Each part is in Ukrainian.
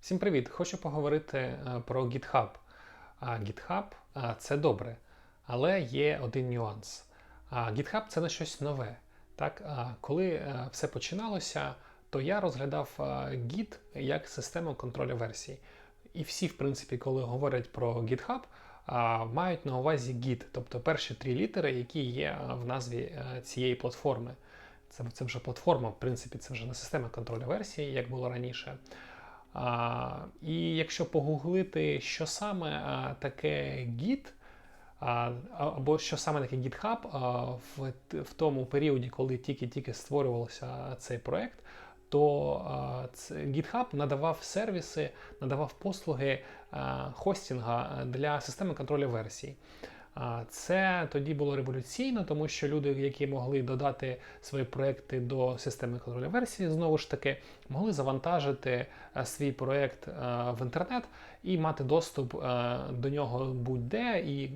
Всім привіт! Хочу поговорити е, про GitHub. GitHub е, це добре, але є один нюанс. GitHub це не щось нове. Так, коли е, все починалося, то я розглядав Git як систему контролю версій. І всі, в принципі, коли говорять про GitHub, мають на увазі Git, тобто перші три літери, які є в назві цієї платформи. Це, це вже платформа, в принципі, це вже не система контролю версій, як було раніше. І якщо погуглити, що саме таке Git, або що саме таке GitHub в, тому періоді, коли тільки-тільки створювався цей проект, то а, GitHub надавав сервіси, надавав послуги а, хостінга для системи контролю версій. Це тоді було революційно, тому що люди, які могли додати свої проекти до системи контролю версії, знову ж таки, могли завантажити е, свій проект е, в інтернет і мати доступ е, до нього будь-де і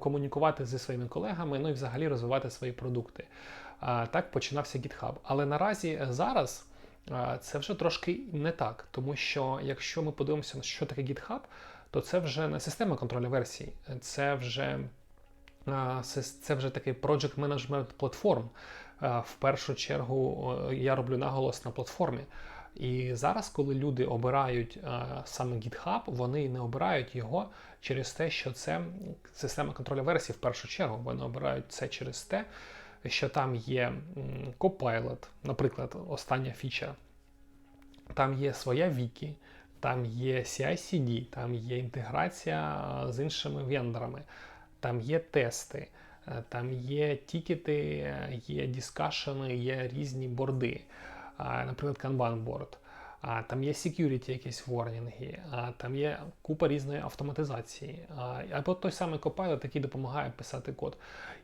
комунікувати зі своїми колегами, ну і взагалі розвивати свої продукти. Так починався GitHub. Але наразі зараз. Це вже трошки не так, тому що якщо ми подивимося, що таке GitHub, то це вже не система контролю версій, це вже це, вже такий project management платформ. В першу чергу я роблю наголос на платформі. І зараз, коли люди обирають саме GitHub, вони не обирають його через те, що це система контролю версій в першу чергу. Вони обирають це через те, що там є Copilot, наприклад, остання фіча. Там є своя вікі, там є CI-CD, там є інтеграція з іншими вендорами, там є тести, е, там є тікети, е, є дискашени, є різні борди, наприклад, Kanban борд. А там є security, якісь ворнінги, а там є купа різної автоматизації. А, або той самий Copilot, який допомагає писати код.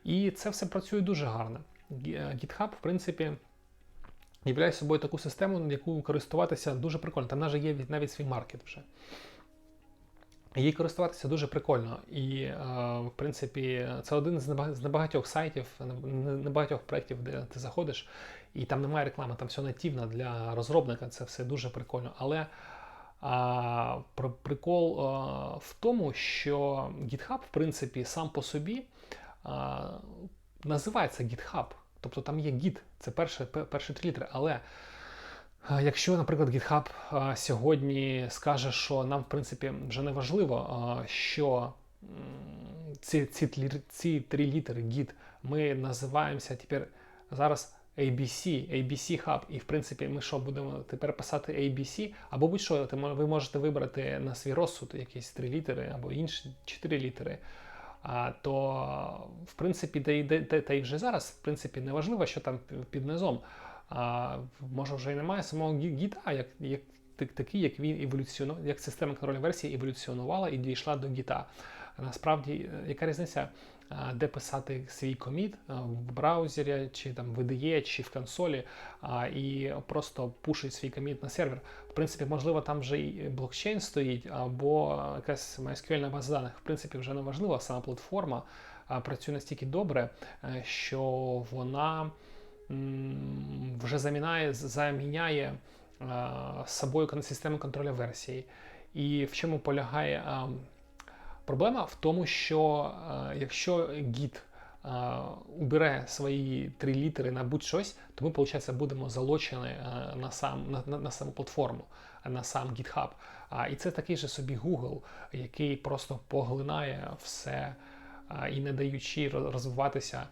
І це все працює дуже гарно. Е, GitHub, в принципі, являє собою таку систему, яку користуватися дуже прикольно. Там навіть є навіть свій маркет вже. Її користуватися дуже прикольно. І, е, в принципі, це один з небагатьох сайтів, небагатьох проєктів, де ти заходиш, і там немає реклами, там все нативно для розробника, це все дуже прикольно. Але а, прикол а, в тому, що GitHub, в принципі, сам по собі а, називається GitHub. Тобто там є Git, це перші, пе- перші три літери. Але якщо, наприклад, GitHub сьогодні скаже, що нам, в принципі, вже не важливо, що ці, ці, ці три літери Git ми називаємося тепер зараз ABC, ABC Hub, і в принципі ми що будемо тепер писати ABC, або будь-що, ви можете вибрати на свій розсуд якісь три літери або інші чотири літери. А, то в принципі, та й, та, та вже зараз, в принципі, не важливо, що там під низом. А, може вже й немає самого гіта, як, як так- такий, як він еволюціонував, як система контролю версії еволюціонувала і дійшла до гіта. Насправді, е, яка різниця, де писати свій коміт в браузері, чи там в IDE, чи в консолі, і просто пушить свій коміт на сервер. В принципі, можливо, там вже і блокчейн стоїть, або якась MySQL база даних. В принципі, вже не важливо, сама платформа працює настільки добре, е, що вона вже замінає, заміняє собою систему контролю версій. І в чому полягає проблема? В тому, що якщо Git убере свої три літери на будь-щось, то ми, виходить, будемо залочені на, сам, на, на, на саму платформу, на сам GitHub. І це такий же собі Google, який просто поглинає все і не даючи розвиватися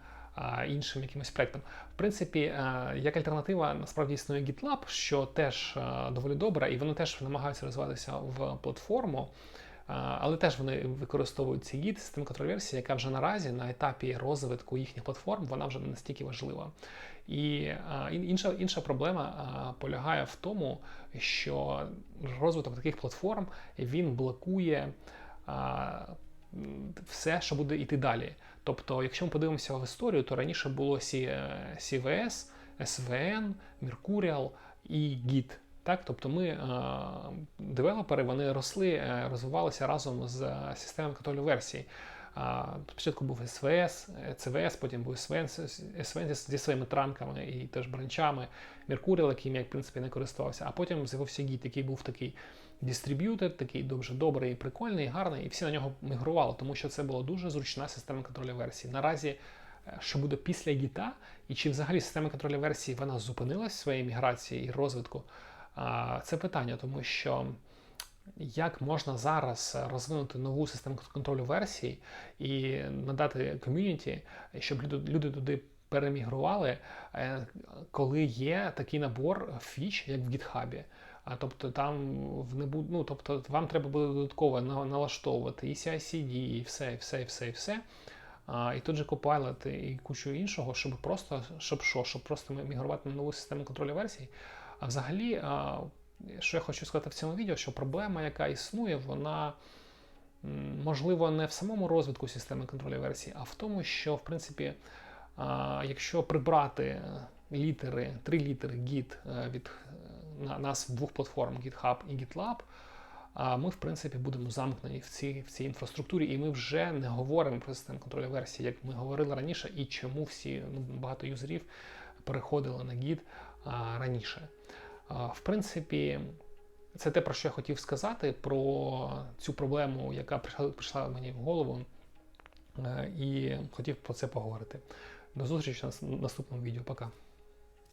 іншим якимось проектам. В принципі, е, як альтернатива насправді існує GitLab, що теж е, доволі добре, і вони теж намагаються розвиватися в платформу. Е, Але теж вони використовують ці гід, систему контроль-версії, яка вже наразі на етапі розвитку їхніх платформ, вона вже не настільки важлива. І інша, інша проблема полягає в тому, що розвиток таких платформ він блокує все, що буде йти далі. Тобто, якщо ми подивимося в історію, то раніше було CVS, SVN, Mercurial і Git. Так, тобто ми, е, девелопери, вони росли, е, розвивалися разом з е, системою контролю версій. Спочатку був СВС, ЦВС, потім був СВН, зі своїми транками і теж бранчами, Меркуріал, яким я в принципі не користувався, а потім з'явився гід, який був такий дистриб'ютор, такий дуже добрий, прикольний, гарний, і всі на нього мігрували, тому що це була дуже зручна система контролю версій. Наразі, е, що буде після гіта, і чи взагалі система контролю версій вона зупинилась в своїй міграції і розвитку, це питання, тому що. Як можна зараз розвинути нову систему контролю версій і надати ком'юніті, щоб люди, туди перемігрували, е, коли є такий набор фіч, як в GitHub. А тобто там не буд... ну, тобто вам треба буде додатково налаштовувати і CI-CD, і все, і все, і все, і все. А, і тут же Copilot і кучу іншого, щоб просто щоб що, щоб просто мігрувати на нову систему контролю версій. А взагалі, а, що я хочу сказати в цьому відео, що проблема, яка існує, вона можливо не в самому розвитку системи контролю версій, а в тому, що в принципі, якщо прибрати літери, три літери Git е, від е, нас двох платформ GitHub і GitLab, ми, в принципі, будемо замкнені в цій, в цій інфраструктурі, і ми вже не говоримо про систему контролю версій, як ми говорили раніше, і чому всі ну, багато юзерів переходили на Git а, раніше. В принципі, це те, про що я хотів сказати, про цю проблему, яка прийшла, прийшла мені в голову, е, і хотів про це поговорити. До зустрічі на наступному відео. Пока.